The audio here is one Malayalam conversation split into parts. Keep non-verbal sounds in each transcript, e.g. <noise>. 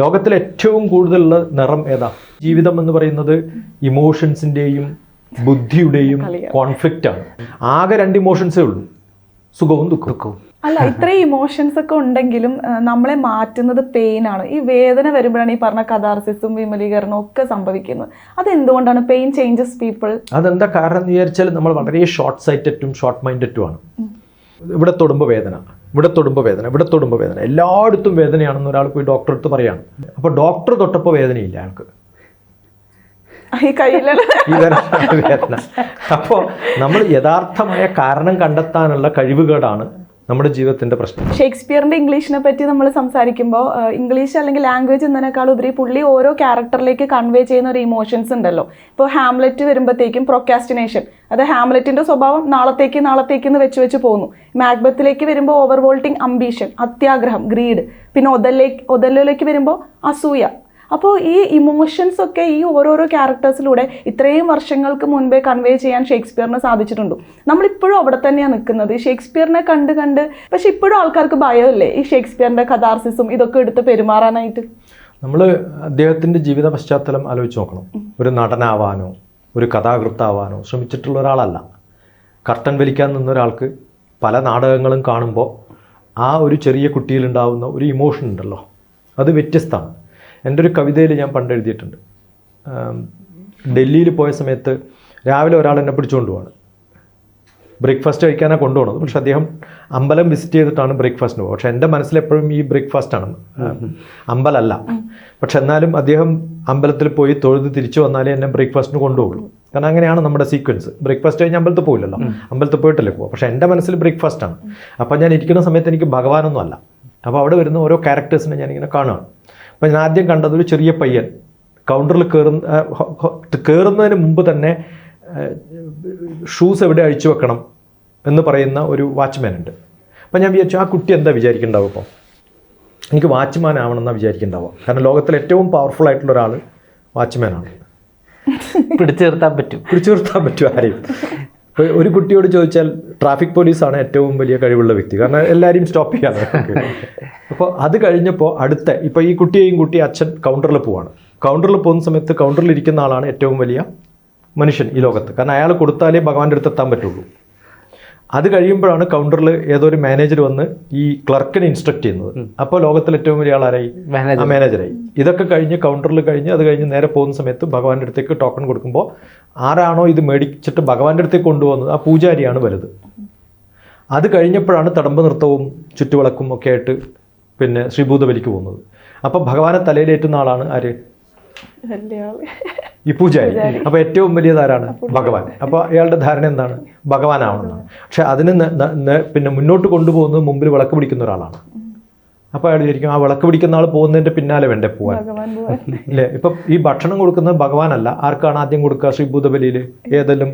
ലോകത്തിൽ ഏറ്റവും കൂടുതലുള്ള നിറം ഏതാ? ജീവിതം എന്ന് പറയുന്നത് ഇമോഷൻസിന്റെയും ബുദ്ധിയുടെയും കോൺഫ്ലിക്റ്റ് ആണ് ആകെ രണ്ട് ഇമോഷൻസേ ഉള്ളൂ. സുഖവും ദുഃഖവും. അല്ല ഇത്രയും ഇമോഷൻസ് ഒക്കെ ഉണ്ടെങ്കിലും നമ്മളെ മാറ്റുന്നത് പെയിൻ ആണ് ഈ വേദന വരുമ്പോഴാണ് ഈ പറഞ്ഞ കഥാർസിസും വിമലീകരണവും ഒക്കെ സംഭവിക്കുന്നത്. അതെന്തുകൊണ്ടാണ് പെയിൻ ചേഞ്ചസ് പീപ്പിൾ? അതെന്താ കാരണം എന്ന് വിചാരിച്ചാൽ നമ്മൾ വളരെ ഷോർട്ട് സൈറ്ററ്റും ഷോർട്ട് മൈൻഡറ്റുമാണ് ഇവിടെ തൊടുമ്പോൾ വേദന. ഇവിടെ തൊടുമ്പോൾ വേദന ഇവിടെ തൊടുമ്പോൾ വേദന. എല്ലായിടത്തും വേദനയാണെന്ന് ഒരാൾ പോയി ഡോക്ടറെ അടുത്ത് പറയാണ്. അപ്പോൾ ഡോക്ടർ തൊട്ടപ്പോൾ വേദനയില്ല തരത്തിലുള്ള വേദന. അപ്പോൾ നമ്മൾ യഥാർത്ഥമായ കാരണം കണ്ടെത്താനുള്ള കഴിവുകേടാണ് നമ്മുടെ ജീവിതത്തിന്റെ പ്രശ്നം. ഷേക്സ്പിയറിന്റെ ഇംഗ്ലീഷിനെ പറ്റി നമ്മൾ സംസാരിക്കുമ്പോൾ ഇംഗ്ലീഷ് അല്ലെങ്കിൽ ലാംഗ്വേജ് എന്നതിനേക്കാൾ ഉപരി പുള്ളി ഓരോ ക്യാരക്ടറിലേക്ക് കൺവേ ചെയ്യുന്ന ഒരു ഇമോഷൻസ് ഉണ്ടല്ലോ. ഇപ്പോൾ ഹാംലെറ്റ് വരുമ്പോഴത്തേക്കും പ്രൊക്കാസ്റ്റിനേഷൻ അത് ഹാംലെറ്റിന്റെ സ്വഭാവം നാളത്തേക്ക് നാളത്തേക്ക് എന്ന് വെച്ച് വെച്ച് പോകുന്നു. മാഗ്ബത്തിലേക്ക് വരുമ്പോൾ ഓവർവോൾട്ടിങ് അംബീഷൻ അത്യാഗ്രഹം ഗ്രീഡ് പിന്നെ ഒതല്ലേക്ക് ഒതല്ലിലേക്ക് വരുമ്പോൾ അസൂയ അപ്പോൾ ഈ ഇമോഷൻസ് ഒക്കെ ഈ ഓരോരോ ക്യാരക്ടേഴ്സിലൂടെ ഇത്രയും വർഷങ്ങൾക്ക് മുൻപേ കൺവേ ചെയ്യാൻ ഷേക്സ്പിയറിന് സാധിച്ചിട്ടുണ്ട്. നമ്മളിപ്പോഴും അവിടെ തന്നെയാണ് നിൽക്കുന്നത്. ഷേക്സ്പിയറിനെ കണ്ട് കണ്ട് പക്ഷെ ഇപ്പോഴും ആൾക്കാർക്ക് ഭയമല്ലേ? ഈ ഷേക്സ്പിയറിന്റെ കഥാർസിസും ഇതൊക്കെ എടുത്ത് പെരുമാറാനായിട്ട്? നമ്മൾ അദ്ദേഹത്തിന്റെ ജീവിത പശ്ചാത്തലം ആലോചിച്ച് നോക്കണം. ഒരു നടനാവാനോ ഒരു കഥാകൃത്താവാനോ ശ്രമിച്ചിട്ടുള്ള ഒരാളല്ല. കർട്ടൻ വലിക്കാൻ നിന്ന ഒരാൾക്ക് പല നാടകങ്ങളും കാണുമ്പോൾ ആ ഒരു ചെറിയ കുട്ടിയിലുണ്ടാവുന്ന ഒരു ഇമോഷൻ ഉണ്ടല്ലോ. അത് വ്യത്യസ്തമാണ്. എന്റെ ഒരു കവിതയിൽ ഞാൻ പണ്ട് എഴുതിയിട്ടുണ്ട് ഡൽഹിയിൽ പോയ സമയത്ത് രാവിലെ ഒരാൾ എന്നെ പിടിച്ചുകൊണ്ട് പോവാണ്. ബ്രേക്ക്ഫാസ്റ്റ് കഴിക്കാനാണ് കൊണ്ടുപോകുന്നത് പക്ഷെ അദ്ദേഹം അമ്പലം വിസിറ്റ് ചെയ്തിട്ടാണ് ബ്രേക്ക്ഫാസ്റ്റിന് പോകുക പക്ഷെ എന്റെ മനസ്സിലെപ്പോഴും ഈ ബ്രേക്ക്ഫാസ്റ്റാണ്. അമ്പലമല്ല പക്ഷെ എന്നാലും അദ്ദേഹം അമ്പലത്തിൽ പോയി തൊഴുത് തിരിച്ചു വന്നാലേ എന്നെ ബ്രേക്ക്ഫാസ്റ്റിന് കൊണ്ടുപോകുള്ളൂ കാരണം അങ്ങനെയാണ് നമ്മുടെ സീക്വൻസ്. ബ്രേക്ക്ഫാസ്റ്റ് കഴിഞ്ഞ് അമ്പലത്തിൽ പോയില്ലല്ലോ അമ്പലത്തിൽ പോയിട്ടല്ലേ പോകുക പക്ഷേ എന്റെ മനസ്സിൽ ബ്രേക്ക്ഫാസ്റ്റാണ്. അപ്പോൾ ഞാൻ ഇരിക്കുന്ന സമയത്ത് എനിക്ക് ഭഗവാനൊന്നും അല്ല. അപ്പോൾ അവിടെ വരുന്ന ഓരോ ക്യാരക്ടേഴ്സിനെ ഞാനിങ്ങനെ കാണുകയാണ്. അപ്പം ഞാൻ ആദ്യം കണ്ടത് ഒരു ചെറിയ പയ്യൻ. കൗണ്ടറിൽ കയറുന്ന കയറുന്നതിന് മുമ്പ് തന്നെ ഷൂസ് എവിടെ അഴിച്ചു വെക്കണം എന്ന് പറയുന്ന ഒരു വാച്ച്മാൻ ഉണ്ട്. അപ്പം ഞാൻ വിചാരിച്ചു ആ കുട്ടി എന്താ വിചാരിക്കുന്നുണ്ടാവും ഇപ്പോൾ എനിക്ക് വാച്ച്മാൻ ആവണമെന്നാണ് വിചാരിക്കുന്നുണ്ടാവുക. കാരണം ലോകത്തിലെ ഏറ്റവും പവർഫുൾ ആയിട്ടുള്ള ഒരാൾ വാച്ച്മാനാണ് പിടിച്ചു നിർത്താൻ പറ്റും. പിടിച്ചു നിർത്താൻ പറ്റും ആരെയും. ഒരു കുട്ടിയോട് ചോദിച്ചാൽ ട്രാഫിക് പോലീസാണ് ഏറ്റവും വലിയ കഴിവുള്ള വ്യക്തി. കാരണം എല്ലാവരെയും സ്റ്റോപ്പ് ചെയ്യാതെ അപ്പോൾ അത് കഴിഞ്ഞപ്പോൾ അടുത്ത ഇപ്പോൾ ഈ കുട്ടിയെയും കുട്ടി അച്ഛൻ കൗണ്ടറിൽ പോവാണ്. കൗണ്ടറിൽ പോകുന്ന സമയത്ത് കൗണ്ടറിൽ ഇരിക്കുന്ന ആളാണ് ഏറ്റവും വലിയ മനുഷ്യൻ ഈ ലോകത്ത്. കാരണം അയാൾ കൊടുത്താലേ ഭഗവാന്റെ അടുത്ത് എത്താൻ പറ്റുള്ളൂ. അത് കഴിയുമ്പോഴാണ് കൗണ്ടറിൽ ഏതോ ഒരു മാനേജർ വന്ന് ഈ ക്ലർക്കിനെ ഇൻസ്ട്രക്ട് ചെയ്യുന്നത്. അപ്പോൾ ലോകത്തിൽ ഏറ്റവും വലിയ ആളാരായി? മാനേജറായി ഇതൊക്കെ കഴിഞ്ഞ് കൗണ്ടറിൽ കഴിഞ്ഞ് അത് കഴിഞ്ഞ് നേരെ പോകുന്ന സമയത്ത് ഭഗവാന്റെ അടുത്തേക്ക് ടോക്കൺ കൊടുക്കുമ്പോൾ ആരാണോ ഇത് മേടിച്ചിട്ട് ഭഗവാന്റെ അടുത്തേക്ക് കൊണ്ടുപോകുന്നത്? ആ പൂജാരിയാണ് വലുത്. അത് കഴിഞ്ഞപ്പോഴാണ് തടമ്പ് നൃത്തവും ചുറ്റുവിളക്കും ഒക്കെ ആയിട്ട് പിന്നെ ശ്രീഭൂതബലിക്ക് പോകുന്നത്. അപ്പോൾ ഭഗവാനെ തലയിലേറ്റുന്ന ആളാണ് ആര്. ഈ പൂജാരി. അപ്പോൾ ഏറ്റവും വലിയ ആരാണ് ഭഗവാൻ. അപ്പോൾ അയാളുടെ ധാരണ എന്താണ്? ഭഗവാനാവണമെന്നാണ് പക്ഷെ അതിന് പിന്നെ മുന്നോട്ട് കൊണ്ടുപോകുന്നത് മുമ്പിൽ വിളക്ക് പിടിക്കുന്ന ഒരാളാണ്. അപ്പോൾ അയാൾ വിചാരിക്കും ആ വിളക്ക് പിടിക്കുന്ന ആൾ പോകുന്നതിന്റെ പിന്നാലെ വേണ്ടേ പോവാൻ? പോവാൻ. അല്ലേ? ഇപ്പം ഈ ഭക്ഷണം കൊടുക്കുന്നത് ഭഗവാനല്ല. ആർക്കാണ് ആദ്യം കൊടുക്കുക? ശ്രീഭൂതബലിയിൽ ഏതെല്ലാം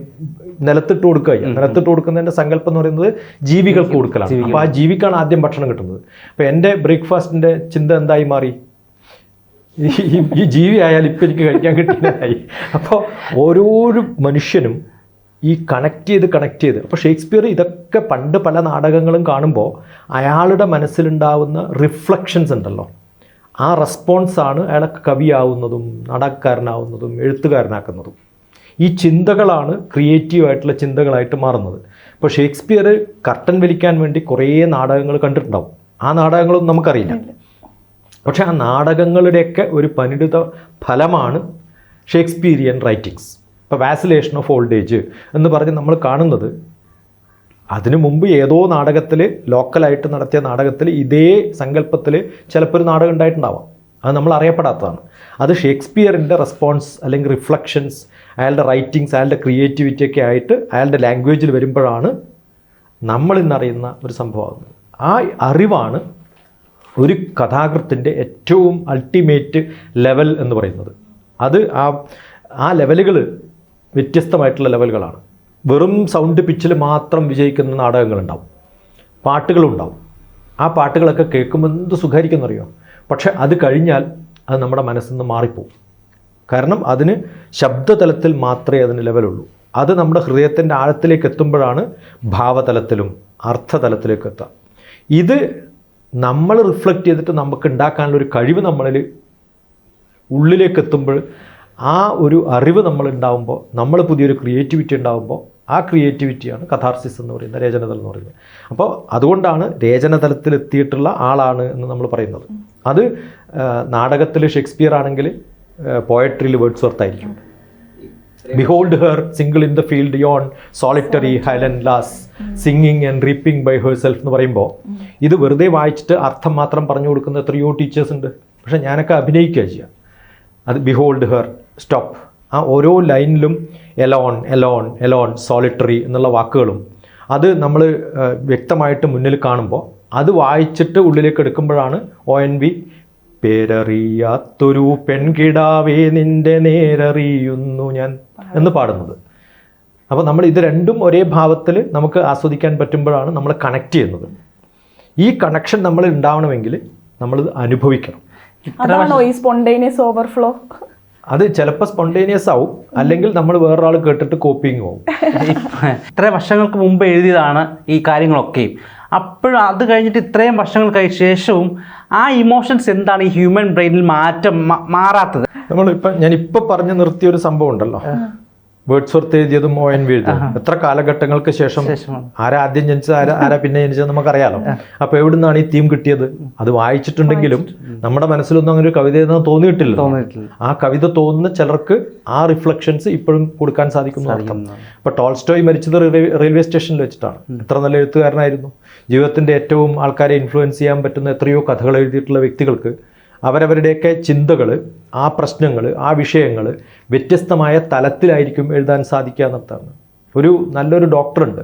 നിലത്തിട്ട് കൊടുക്കുക. നിലത്തിട്ട് കൊടുക്കുന്നതിന്റെ സങ്കല്പം എന്ന് പറയുന്നത് ജീവികൾക്ക് കൊടുക്കലാണ്. അപ്പോൾ ആ ജീവിക്കാണ് ആദ്യം ഭക്ഷണം കിട്ടുന്നത്. അപ്പോൾ എന്റെ ബ്രേക്ക്ഫാസ്റ്റിന്റെ ചിന്ത എന്തായി മാറി? ഈ ജീവി ആയാൽ ഇപ്പം എനിക്ക് കഴിക്കാൻ കിട്ടുന്നതായി അപ്പോൾ ഓരോ മനുഷ്യനും ഈ കണക്ട് ചെയ്ത് കണക്ട് ചെയ്ത്. അപ്പോൾ ഷേക്സ്പിയർ ഇതൊക്കെ പണ്ട് പല നാടകങ്ങളും കാണുമ്പോൾ അയാളുടെ മനസ്സിലുണ്ടാവുന്ന റിഫ്ലക്ഷൻസ് ഉണ്ടല്ലോ. ആ റെസ്പോൺസാണ് അയാളെ കവിയാവുന്നതും നാടകക്കാരനാവുന്നതും എഴുത്തുകാരനാക്കുന്നതും. ഈ ചിന്തകളാണ് ക്രിയേറ്റീവായിട്ടുള്ള ചിന്തകളായിട്ട് മാറുന്നത്. ഇപ്പോൾ ഷേക്സ്പിയർ കർട്ടൻ വലിക്കാൻ വേണ്ടി കുറേ നാടകങ്ങൾ കണ്ടിട്ടുണ്ടാവും. ആ നാടകങ്ങളൊന്നും നമുക്കറിയില്ല. പക്ഷേ ആ നാടകങ്ങളുടെയൊക്കെ ഒരു പരിണിത ഫലമാണ് ഷേക്സ്പീരിയൻ റൈറ്റിങ്സ്. ഇപ്പോൾ വാസിലേഷൻ ഓഫ് ഓൾഡ് ഏജ് എന്ന് പറഞ്ഞ് നമ്മൾ കാണുന്നത് അതിനു മുമ്പ് ഏതോ നാടകത്തിൽ ലോക്കലായിട്ട് നടത്തിയ നാടകത്തിൽ ഇതേ സങ്കല്പത്തിൽ ചിലപ്പോൾ ഒരു നാടകം ഉണ്ടായിട്ടുണ്ടാവാം. അത് നമ്മൾ അറിയപ്പെടാത്തതാണ്. അത് ഷേക്സ്പിയറിന്റെ റെസ്പോൺസ് അല്ലെങ്കിൽ റിഫ്ലക്ഷൻസ് അയാളുടെ റൈറ്റിങ്സ് അയാളുടെ ക്രിയേറ്റിവിറ്റി ഒക്കെ ആയിട്ട് അയാളുടെ ലാംഗ്വേജിൽ വരുമ്പോഴാണ് നമ്മൾ ഇന്നറിയുന്ന ഒരു സംഭവമാകുന്നത് ആ അറിവാണ് ഒരു കഥാകൃത്തിന്റെ ഏറ്റവും അൾട്ടിമേറ്റ് ലെവൽ എന്ന് പറയുന്നത്. അത് ആ ആ ലെവലുകൾ വ്യത്യസ്തമായിട്ടുള്ള ലെവലുകളാണ് വെറും സൗണ്ട് പിച്ചിൽ മാത്രം വിജയിക്കുന്ന നാടകങ്ങളുണ്ടാവും. പാട്ടുകളുണ്ടാവും ആ പാട്ടുകളൊക്കെ കേൾക്കുമ്പോൾ എന്ത് സുഖമായിരിക്കുമെന്നറിയോ പക്ഷേ അത് കഴിഞ്ഞാൽ അത് നമ്മുടെ മനസ്സിൽ നിന്ന് മാറിപ്പോവും. കാരണം അതിന് ശബ്ദതലത്തിൽ മാത്രമേ അതിന് ലെവലുള്ളൂ അത് നമ്മുടെ ഹൃദയത്തിന്റെ ആഴത്തിലേക്ക് എത്തുമ്പോഴാണ് ഭാവതലത്തിലും അർത്ഥതലത്തിലേക്ക് എത്തുക. ഇത് നമ്മൾ റിഫ്ലക്റ്റ് ചെയ്തിട്ട് നമുക്ക് ഉണ്ടാക്കാനുള്ള ഒരു കഴിവ് നമ്മളിൽ ഉള്ളിലേക്ക് എത്തുമ്പോൾ ആ ഒരു അറിവ് നമ്മൾ ഉണ്ടാവുമ്പോൾ നമ്മൾ പുതിയൊരു ക്രിയേറ്റിവിറ്റി ഉണ്ടാവുമ്പോൾ ആ ക്രിയേറ്റിവിറ്റിയാണ് കഥാർസിസ് എന്ന് പറയുന്നത് രചനതലം എന്ന് പറയുന്നത്. അപ്പോൾ അതുകൊണ്ടാണ് രചനതലത്തിൽ എത്തിയിട്ടുള്ള ആളാണ് എന്ന് നമ്മൾ പറയുന്നത്. അത് നാടകത്തിൽ ഷേക്സ്പിയർ ആണെങ്കിൽ പോയട്രിയിൽ വേർഡ്സ് വർത്തായിരിക്കും behold her single in the field yon solitary Highland lass singing and reaping by herself എന്ന് പറയുമ്പോൾ ഇത് വെറുതെ വായിച്ചിട്ട് അർത്ഥം മാത്രം പറഞ്ഞു കൊടുക്കുന്ന എത്രയോ ടീച്ചേഴ്സ് ഉണ്ട്. പക്ഷെ ഞാനൊക്കെ അഭിനയിക്കുക ചെയ്യുക അത് ബിഹോൾഡ് ഹെർ സ്റ്റോപ്പ് ആ ഓരോ ലൈനിലും എലോൺ എലോൺ എലോൺ സോളിറ്ററി എന്നുള്ള വാക്കുകളും അത് നമ്മൾ വ്യക്തമായിട്ട് മുന്നിൽ കാണുമ്പോൾ അത് വായിച്ചിട്ട് ഉള്ളിലേക്ക് എടുക്കുമ്പോഴാണ് ഒ എൻ വി പേരറിയാത്തൊരു പെൺകിടാവേ നിന്റെ നേരറിയുന്നു ഞാൻ. എന്ന് പാടുന്നത്. അപ്പോൾ നമ്മൾ ഇത് രണ്ടും ഒരേ ഭാവത്തിൽ നമുക്ക് ആസ്വദിക്കാൻ പറ്റുമ്പോഴാണ് നമ്മൾ കണക്ട് ചെയ്യുന്നത്. ഈ കണക്ഷൻ നമ്മൾ ഉണ്ടാവണമെങ്കിൽ നമ്മളിത് അനുഭവിക്കണം. അതാണോ ഈ സ്പോണ്ടേനിയസ് ഓവർഫ്ലോ അത് ചിലപ്പോൾ സ്പോണ്ടേനിയസ് ആവും. അല്ലെങ്കിൽ നമ്മൾ വേറൊരാൾ കേട്ടിട്ട് കോപ്പിങ് ആവും. ഇത്ര വർഷങ്ങൾക്ക് മുമ്പ് എഴുതിയതാണ് ഈ കാര്യങ്ങളൊക്കെയും. അപ്പോഴും അത് കഴിഞ്ഞിട്ട് ഇത്രയും വർഷങ്ങൾ കഴിഞ്ഞ ശേഷവും ആ ഇമോഷൻസ് എന്താണ് ഈ ഹ്യൂമൻ ബ്രെയിനിൽ മാറ്റം മാറാത്തത്? നമ്മളിപ്പോൾ ഞാൻ ഇപ്പൊ പറഞ്ഞു നിർത്തിയ ഒരു സംഭവം ഉണ്ടല്ലോ. വേർഡ്സ് വർത്ത് എഴുതിയതും ഒ എൻ വി എഴുതിയതും എത്ര കാലഘട്ടങ്ങൾക്ക് ശേഷം. ആരാ ആദ്യം ജനിച്ചത് ആരാ ആരാ പിന്നെ ജനിച്ചത് നമുക്കറിയാലോ. അപ്പൊ എവിടുന്നാണ് ഈ തീം കിട്ടിയത്? അത് വായിച്ചിട്ടുണ്ടെങ്കിലും നമ്മുടെ മനസ്സിലൊന്നും അങ്ങനെ ഒരു കവിത എഴുതാൻ തോന്നിയിട്ടില്ല. ആ കവിത തോന്നുന്ന ചിലർക്ക് ആ റിഫ്ലക്ഷൻസ് ഇപ്പോഴും കൊടുക്കാൻ സാധിക്കുന്നു അർത്ഥം. ഇപ്പൊ ടോൾസ്റ്റോയ് മരിച്ചത് റെയിൽവേ സ്റ്റേഷനിൽ വെച്ചിട്ടാണ്. എത്ര നല്ല എഴുത്തുകാരനായിരുന്നു. ജീവിതത്തിന്റെ ഏറ്റവും ആൾക്കാരെ ഇൻഫ്ലുവൻസ് ചെയ്യാൻ പറ്റുന്ന എത്രയോ കഥകൾ എഴുതിയിട്ടുള്ള വ്യക്തികൾക്ക് അവരവരുടെയൊക്കെ ചിന്തകൾ ആ പ്രശ്നങ്ങൾ ആ വിഷയങ്ങൾ വ്യത്യസ്തമായ തലത്തിലായിരിക്കും എഴുതാൻ സാധിക്കുക എന്നർത്ഥമാണ് ഒരു നല്ലൊരു ഡോക്ടറുണ്ട്.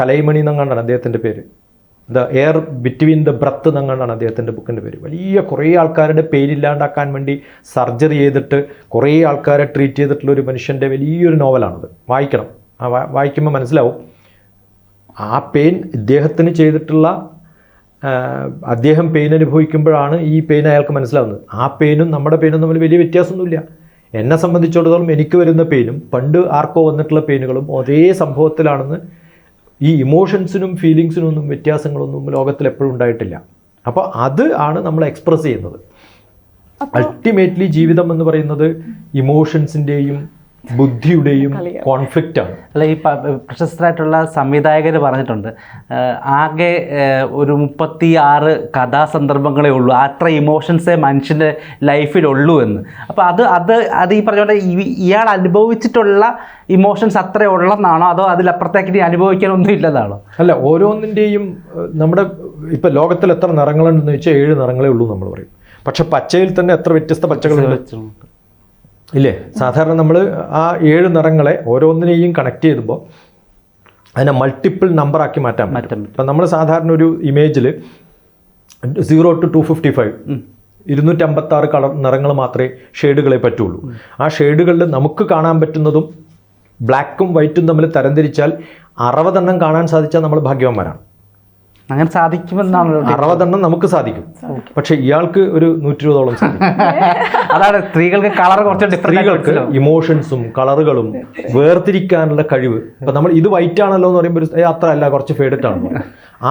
കലൈമണി എന്നങ്ങാണ്ടാണ് അദ്ദേഹത്തിന്റെ പേര്. The air between the breath എന്നങ്ങാണ്ടാണ് അദ്ദേഹത്തിന്റെ ബുക്കിന്റെ പേര്. വലിയ കുറേ ആൾക്കാരുടെ പേരില്ലാണ്ടാക്കാൻ വേണ്ടി സർജറി ചെയ്തിട്ട് കുറേ ആൾക്കാരെ ട്രീറ്റ് ചെയ്തിട്ടുള്ള ഒരു മനുഷ്യന്റെ വലിയൊരു നോവലാണത്. വായിക്കണം. ആ വായിക്കുമ്പോൾ മനസ്സിലാവും. ആ പെയിൻ ഇദ്ദേഹത്തിന് ചെയ്തിട്ടുള്ള അദ്ദേഹം പെയിൻ അനുഭവിക്കുമ്പോഴാണ് ഈ പെയിൻ അയാൾക്ക് മനസ്സിലാവുന്നത്. ആ പെയിനും നമ്മുടെ പെയിനും തമ്മിൽ വലിയ വ്യത്യാസമൊന്നുമില്ല. എന്നെ സംബന്ധിച്ചിടത്തോളം എനിക്ക് വരുന്ന പെയിനും പണ്ട് ആർക്കോ വന്നിട്ടുള്ള പെയിനുകളും ഒരേ സംഭവത്തിലാണെന്ന് ഈ ഇമോഷൻസിനും ഫീലിങ്സിനും ഒന്നും വ്യത്യാസങ്ങളൊന്നും ലോകത്തിൽ എപ്പോഴും ഉണ്ടായിട്ടില്ല. അപ്പോൾ അത് ആണ് നമ്മൾ എക്സ്പ്രസ് ചെയ്യുന്നത്. അൾട്ടിമേറ്റ്ലി ജീവിതം എന്ന് പറയുന്നത് ഇമോഷൻസിന്റെയും ബുദ്ധിയുടെയും കോൺഫ്ലിക്റ്റ് ആണ്. അല്ല ഈ പ്രശസ്തരായിട്ടുള്ള സംവിധായകർ പറഞ്ഞിട്ടുണ്ട്. ആകെ ഒരു മുപ്പത്തി ആറ് കഥാസന്ദർഭങ്ങളേ ഉള്ളൂ. അത്ര ഇമോഷൻസേ മനുഷ്യന്റെ ലൈഫിലുള്ളൂ എന്ന്. അപ്പോൾ അത് അത് അത് ഈ പറഞ്ഞ പോലെ ഇയാൾ അനുഭവിച്ചിട്ടുള്ള ഇമോഷൻസ് അത്ര ഉള്ളെന്നാണോ? അതോ അതിലപ്പുറത്തേക്ക് ഇനി അനുഭവിക്കാനൊന്നും ഇല്ലെന്നാണോ? അല്ല ഓരോന്നിന്റെയും നമ്മുടെ ഇപ്പം ലോകത്തിൽ എത്ര നിറങ്ങളുണ്ടെന്ന് വെച്ചാൽ ഏഴ് നിറങ്ങളേ ഉള്ളൂ നമ്മൾ പറയും. പക്ഷെ പച്ചയിൽ തന്നെ എത്ര വ്യത്യസ്ത പച്ചകളുണ്ട്. ഇല്ലേ? സാധാരണ നമ്മൾ ആ ഏഴ് നിറങ്ങളെ ഓരോന്നിനെയും കണക്ട് ചെയ്യുമ്പോൾ അതിനെ മൾട്ടിപ്പിൾ നമ്പർ ആക്കി മാറ്റാൻ മാറ്റാൻ പറ്റും. ഇപ്പം നമ്മൾ സാധാരണ ഒരു ഇമേജിൽ zero to two fifty five ഇരുന്നൂറ്റമ്പത്താറ് colour നിറങ്ങൾ മാത്രമേ ഷെയ്ഡുകളെ പറ്റുള്ളൂ. ആ ഷെയ്ഡുകളിൽ നമുക്ക് കാണാൻ പറ്റുന്നതും ബ്ലാക്കും വൈറ്റും തമ്മിൽ തരംതിരിച്ചാൽ അറുപതെണ്ണം കാണാൻ സാധിച്ചാൽ നമ്മൾ ഭാഗ്യവാന്മാരാണ്. അങ്ങനെ സാധിക്കുമെന്നാണ് അറുപതെണ്ണം നമുക്ക് സാധിക്കും. പക്ഷെ ഇയാൾക്ക് ഒരു നൂറ്റി ഇരുപതോളം <laughs> അതാണ് സ്ത്രീകൾക്ക് കളർ കുറച്ച് സ്ത്രീകൾക്ക് ഇമോഷൻസും കളറുകളും വേർതിരിക്കാനുള്ള കഴിവ്. ഇപ്പൊ നമ്മൾ ഇത് വൈറ്റ് ആണല്ലോ എന്ന് പറയുമ്പോൾ അത്ര അല്ല കുറച്ച് ഫേഡറ്റ് ആണ്.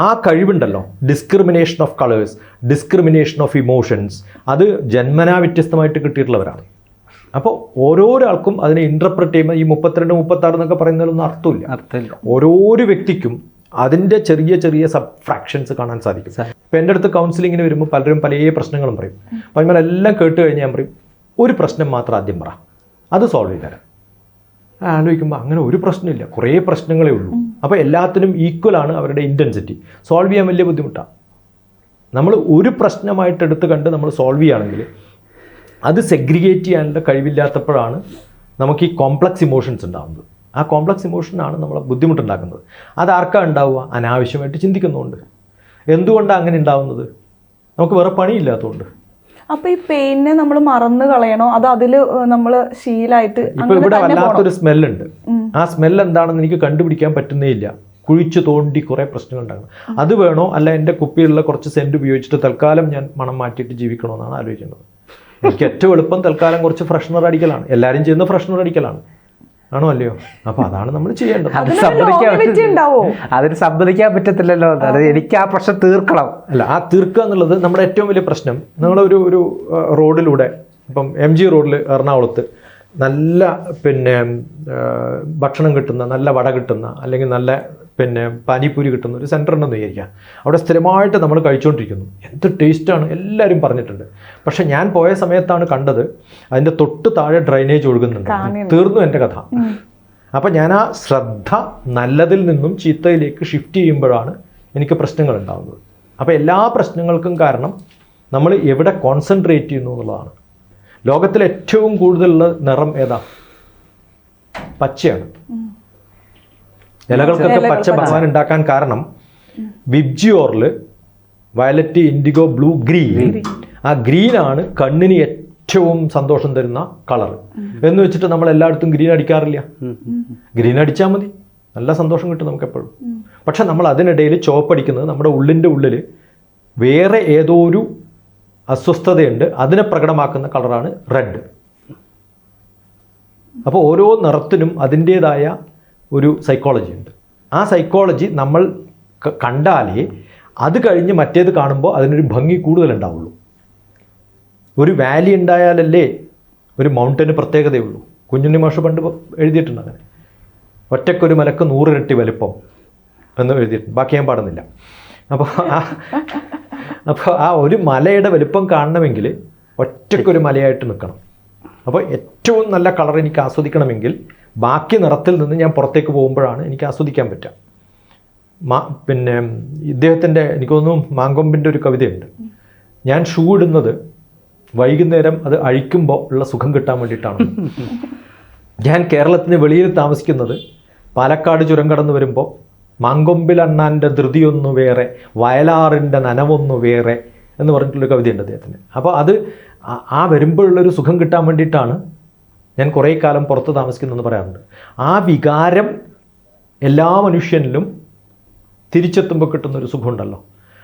ആ കഴിവുണ്ടല്ലോ. Discrimination of colours discrimination of emotions അത് ജന്മനാ വ്യത്യസ്തമായിട്ട് കിട്ടിയിട്ടുള്ളവരാണ്. അപ്പോൾ ഓരോരാൾക്കും അതിനെ ഇന്റർപ്രറ്റ് ചെയ്യുമ്പോൾ ഈ മുപ്പത്തിരണ്ട് മുപ്പത്താറ് എന്നൊക്കെ പറയുന്നതിലൊന്നും അർത്ഥമില്ല. അർത്ഥമില്ല. ഓരോരോ വ്യക്തിക്കും അതിന്റെ ചെറിയ ചെറിയ സബ് ഫ്രാക്ഷൻസ് കാണാൻ സാധിക്കും. ഇപ്പം എന്റെ അടുത്ത് കൗൺസിലിങ്ങിന് വരുമ്പോൾ പലരും പല പ്രശ്നങ്ങളും പറയും. അപ്പം ഞാൻ എല്ലാം കേട്ട് കഴിഞ്ഞ് ഞാൻ പറയും ഒരു പ്രശ്നം മാത്രം ആദ്യം പറ. അത് സോൾവ് ചെയ്ത് തരാം. ആലോചിക്കുമ്പോൾ അങ്ങനെ ഒരു പ്രശ്നമില്ല. കുറേ പ്രശ്നങ്ങളേ ഉള്ളൂ. അപ്പോൾ എല്ലാത്തിനും ഈക്വൽ ആണ് അവരുടെ ഇന്റൻസിറ്റി സോൾവ് ചെയ്യാൻ വലിയ ബുദ്ധിമുട്ടാണ് നമ്മൾ ഒരു പ്രശ്നമായിട്ട് എടുത്ത് കണ്ട് നമ്മൾ സോൾവ് ചെയ്യുകയാണെങ്കിൽ അത് സെഗ്രിഗേറ്റ് ചെയ്യാനുള്ള കഴിവില്ലാത്തപ്പോഴാണ് നമുക്ക് ഈ കോംപ്ലക്സ് ഇമോഷൻസ് ഉണ്ടാകുന്നത് ആ കോംപ്ലക്സ് ഇമോഷനാണ് നമ്മളെ ബുദ്ധിമുട്ടുണ്ടാക്കുന്നത്. അത് ആർക്കാ ഉണ്ടാവുക? അനാവശ്യമായിട്ട് ചിന്തിക്കുന്നുണ്ട് എന്തുകൊണ്ടാണ് അങ്ങനെ ഉണ്ടാവുന്നത്? നമുക്ക് വേറെ പണിയില്ലാത്തതുകൊണ്ട്. അപ്പോൾ ഈ പെയിനെ നമ്മൾ മറന്നു കളയണോ? അത് അതിൽ നമ്മൾ ശീലായിട്ട് ഇപ്പോൾ ഇവിടെ വല്ലാത്തൊരു സ്മെല്ലുണ്ട്. ആ സ്മെല്ല് എന്താണെന്ന് എനിക്ക് കണ്ടുപിടിക്കാൻ പറ്റുന്നേ ഇല്ല. കുഴിച്ചു തോണ്ടി കുറേ പ്രശ്നങ്ങൾ ഉണ്ടാകും അത് വേണോ? അല്ല എന്റെ കുപ്പിയിലുള്ള കുറച്ച് സെന്റ് ഉപയോഗിച്ചിട്ട് തൽക്കാലം ഞാൻ മണം മാറ്റിയിട്ട് ജീവിക്കണമെന്നാണ് ആലോചിക്കുന്നത് എനിക്ക് ഏറ്റവും എളുപ്പം തൽക്കാലം കുറച്ച് ഫ്രഷ്നർ അടിക്കലാണ്. എല്ലാവരും ചെയ്യുന്ന ഫ്രഷ്നർ അടിക്കലാണ്. ആണോ അല്ലയോ? അപ്പൊ അതാണ് നമ്മൾ ചെയ്യേണ്ടത്? അതിന് സമ്മതിക്കാൻ പറ്റത്തില്ലല്ലോ. അത് എനിക്ക് ആ പ്രശ്നം തീർക്കണം. അല്ല ആ തീർക്കുക എന്നുള്ളത് നമ്മുടെ ഏറ്റവും വലിയ പ്രശ്നം. നമ്മളൊരു ഒരു റോഡിലൂടെ ഇപ്പം എം ജി റോഡിൽ എറണാകുളത്ത് നല്ല പിന്നെ ഭക്ഷണം കിട്ടുന്ന നല്ല വട കിട്ടുന്ന അല്ലെങ്കിൽ നല്ല പിന്നെ പാനിപ്പൂരി കിട്ടുന്ന ഒരു സെന്റർ ഉണ്ടെന്ന് വിചാരിക്കാം. അവിടെ സ്ഥിരമായിട്ട് നമ്മൾ കഴിച്ചുകൊണ്ടിരിക്കുന്നു. എന്ത് ടേസ്റ്റാണ് എല്ലാവരും പറഞ്ഞിട്ടുണ്ട്. പക്ഷെ ഞാൻ പോയ സമയത്താണ് കണ്ടത് അതിന്റെ തൊട്ട് താഴെ ഡ്രൈനേജ് ഒഴുകുന്നുണ്ട്. തീർന്നു എന്റെ കഥ. അപ്പം ഞാൻ ആ ശ്രദ്ധ നല്ലതിൽ നിന്നും ചീത്തയിലേക്ക് ഷിഫ്റ്റ് ചെയ്യുമ്പോഴാണ് എനിക്ക് പ്രശ്നങ്ങൾ ഉണ്ടാകുന്നത് അപ്പോൾ എല്ലാ പ്രശ്നങ്ങൾക്കും കാരണം നമ്മൾ എവിടെ കോൺസെൻട്രേറ്റ് ചെയ്യുന്നു എന്നുള്ളതാണ്. ലോകത്തിൽ ഏറ്റവും കൂടുതലുള്ള നിറം ഏതാ? പച്ചയാണ്. ഇലകൾക്കൊക്കെ പച്ച ഭഗവാൻ ഉണ്ടാക്കാൻ കാരണം വിബ്ജിയോറിൽ വയലറ്റ് ഇൻഡിഗോ ബ്ലൂ ഗ്രീൻ. ആ ഗ്രീനാണ് കണ്ണിന് ഏറ്റവും സന്തോഷം തരുന്ന കളർ എന്ന് വെച്ചിട്ട് നമ്മൾ എല്ലായിടത്തും ഗ്രീൻ അടിക്കാറില്ല. ഗ്രീൻ അടിച്ചാൽ മതി. നല്ല സന്തോഷം കിട്ടും നമുക്ക് എപ്പോഴും പക്ഷെ നമ്മൾ അതിനിടയിൽ ചോപ്പടിക്കുന്നത് നമ്മുടെ ഉള്ളിന്റെ ഉള്ളിൽ വേറെ ഏതോ ഒരു അസ്വസ്ഥതയുണ്ട്. അതിനെ പ്രകടമാക്കുന്ന കളറാണ് റെഡ്. അപ്പോൾ ഓരോ നിറത്തിനും അതിന്റേതായ ഒരു സൈക്കോളജി ഉണ്ട്. ആ സൈക്കോളജി നമ്മൾ കണ്ടാലേ അത് കഴിഞ്ഞ് മറ്റേത് കാണുമ്പോൾ അതിനൊരു ഭംഗി കൂടുതലുണ്ടാവുള്ളൂ. ഒരു വാലി ഉണ്ടായാലല്ലേ ഒരു മൗണ്ടന് പ്രത്യേകതയുള്ളൂ. കുഞ്ഞുണ്ണി മാഷ് പണ്ട് എഴുതിയിട്ടുണ്ട് അങ്ങനെ. ഒറ്റക്കൊരു മലക്ക് നൂറിരട്ടി വലിപ്പം എന്ന് എഴുതിയിട്ടുണ്ട്. ബാക്കി ഞാൻ പാടുന്നില്ല. അപ്പോൾ അപ്പോൾ ആ ഒരു മലയുടെ വലിപ്പം കാണണമെങ്കിൽ ഒറ്റക്കൊരു മലയായിട്ട് നിൽക്കണം. അപ്പോൾ ഏറ്റവും നല്ല കളർ എനിക്ക് ആസ്വദിക്കണമെങ്കിൽ ബാക്കി നിറത്തിൽ നിന്ന് ഞാൻ പുറത്തേക്ക് പോകുമ്പോഴാണ് എനിക്ക് ആസ്വദിക്കാൻ പറ്റുക. മാ പിന്നെ ഇദ്ദേഹത്തിന്റെ എനിക്ക് തോന്നുന്നു മാങ്കൊമ്പിന്റെ ഒരു കവിതയുണ്ട്. ഞാൻ ഷൂ ഇടുന്നത് വൈകുന്നേരം അത് അഴിക്കുമ്പോൾ ഉള്ള സുഖം കിട്ടാൻ വേണ്ടിയിട്ടാണ്. ഞാൻ കേരളത്തിന് വെളിയിൽ താമസിക്കുന്നത് പാലക്കാട് ചുരം കടന്നു വരുമ്പോൾ മാങ്കൊമ്പിലണ്ണാന്റെ ധൃതിയൊന്നു വേറെ വയലാറിന്റെ നനവൊന്നു വേറെ എന്ന് പറഞ്ഞിട്ടുള്ളൊരു കവിതയുണ്ട് അദ്ദേഹത്തിന്. അപ്പോൾ അത് ആ- വരുമ്പോഴുള്ളൊരു സുഖം കിട്ടാൻ വേണ്ടിയിട്ടാണ് ഞാൻ കുറേ കാലം പുറത്ത് താമസിക്കുന്നതെന്ന് പറയാറുണ്ട്. ആ വികാരം എല്ലാ മനുഷ്യനിലും തിരിച്ചെത്തുമ്പോൾ കിട്ടുന്നൊരു സുഖമുണ്ടല്ലോ.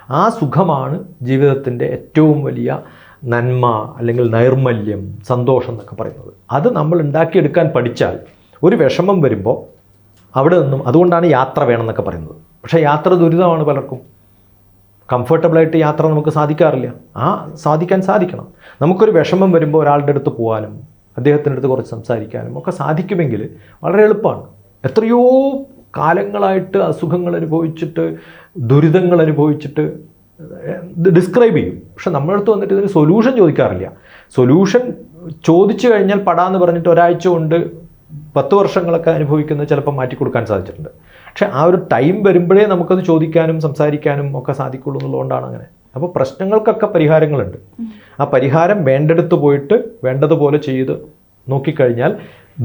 ആ സുഖമാണ് ജീവിതത്തിന്റെ ഏറ്റവും വലിയ നന്മ അല്ലെങ്കിൽ നൈർമല്യം സന്തോഷം എന്നൊക്കെ പറയുന്നത്. അത് നമ്മൾ ഉണ്ടാക്കിയെടുക്കാൻ പഠിച്ചാൽ ഒരു വിഷമം വരുമ്പോൾ അവിടെ നിന്നും അതുകൊണ്ടാണ് യാത്ര വേണമെന്നൊക്കെ പറയുന്നത്. പക്ഷേ യാത്ര ദുരിതമാണ് പലർക്കും. കംഫർട്ടബിളായിട്ട് യാത്ര നമുക്ക് സാധിക്കാറില്ല. ആ സാധിക്കാൻ സാധിക്കണം. നമുക്കൊരു വിഷമം വരുമ്പോൾ ഒരാളുടെ അടുത്ത് പോകാനും അദ്ദേഹത്തിന്റെ അടുത്ത് കുറച്ച് സംസാരിക്കാനും ഒക്കെ സാധിക്കുമെങ്കിൽ വളരെ എളുപ്പമാണ്. എത്രയോ കാലങ്ങളായിട്ട് അസുഖങ്ങൾ അനുഭവിച്ചിട്ട് ദുരിതങ്ങൾ അനുഭവിച്ചിട്ട് ഡിസ്ക്രൈബ് ചെയ്യും. പക്ഷെ നമ്മുടെ അടുത്ത് വന്നിട്ട് ഇതിന് സൊല്യൂഷൻ ചോദിക്കാറില്ല. സൊല്യൂഷൻ ചോദിച്ചു കഴിഞ്ഞാൽ പടാന്ന് പറഞ്ഞിട്ട് ഒരാഴ്ച കൊണ്ട് പത്ത് വർഷങ്ങളൊക്കെ അനുഭവിക്കുന്നത് ചിലപ്പോൾ മാറ്റി കൊടുക്കാൻ സാധിച്ചിട്ടുണ്ട്. പക്ഷേ ആ ഒരു ടൈം വരുമ്പോഴേ നമുക്കത് ചോദിക്കാനും സംസാരിക്കാനും ഒക്കെ സാധിക്കുള്ളൂ എന്നുള്ളതുകൊണ്ടാണ് അങ്ങനെ. അപ്പോൾ പ്രശ്നങ്ങൾക്കൊക്കെ പരിഹാരങ്ങളുണ്ട്. ആ പരിഹാരം വേണ്ടെടുത്ത് പോയിട്ട് വേണ്ടതുപോലെ ചെയ്ത് നോക്കിക്കഴിഞ്ഞാൽ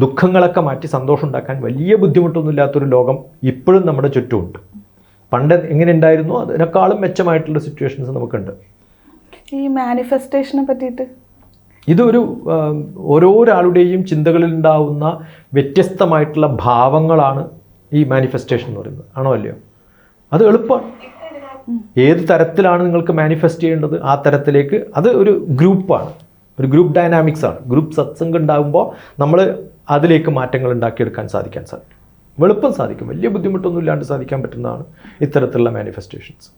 ദുഃഖങ്ങളൊക്കെ മാറ്റി സന്തോഷം ഉണ്ടാക്കാൻ വലിയ ബുദ്ധിമുട്ടൊന്നുമില്ലാത്തൊരു ലോകം ഇപ്പോഴും നമ്മുടെ ചുറ്റുമുണ്ട്. പണ്ട് എങ്ങനെ ഉണ്ടായിരുന്നു അതിനേക്കാളും മെച്ചമായിട്ടുള്ള സിറ്റുവേഷൻസ് നമുക്കുണ്ട്. ഈ മാനിഫെസ്റ്റേഷനെ പറ്റിയിട്ട്? ഇതൊരു ഓരോരാളുടെയും ചിന്തകളിൽ ഉണ്ടാവുന്ന വ്യത്യസ്തമായിട്ടുള്ള ഭാവങ്ങളാണ് ഈ മാനിഫെസ്റ്റേഷൻ എന്ന് പറയുന്നത്. ആണോ അല്ലയോ? അത് എളുപ്പമാണ്. ഏത് തരത്തിലാണ് നിങ്ങൾക്ക് മാനിഫെസ്റ്റ് ചെയ്യേണ്ടത്? ആ തരത്തിലേക്ക് അത് ഒരു ഗ്രൂപ്പാണ് ഒരു ഗ്രൂപ്പ് ഡൈനാമിക്സ് ആണ്. ഗ്രൂപ്പ് സത്സംഗം ഉണ്ടാകുമ്പോൾ നമ്മൾ അതിലേക്ക് മാറ്റങ്ങൾ ഉണ്ടാക്കിയെടുക്കാൻ സാധിക്കാൻ സാധിക്കും. വെളുപ്പം സാധിക്കും. വലിയ ബുദ്ധിമുട്ടൊന്നും ഇല്ലാണ്ട് സാധിക്കാൻ പറ്റുന്നതാണ് ഇത്തരത്തിലുള്ള മാനിഫെസ്റ്റേഷൻസ്